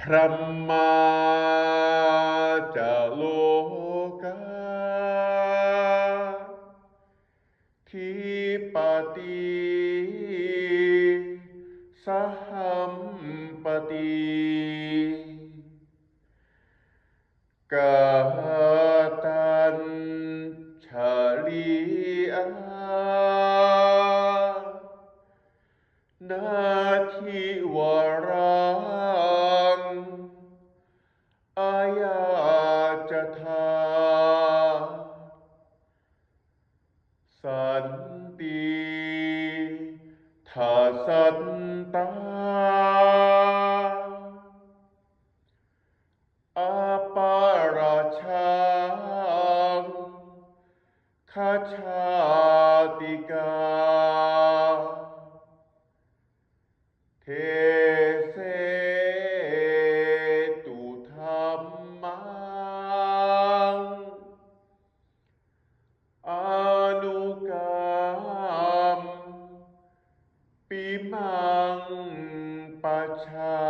พระมาจะโลกาทิปติสหัมปติกาตัญชลีอานาทิวรั จทา สันติทาสันตาอาปาราชังคาชาติกา เท ยังปัชชา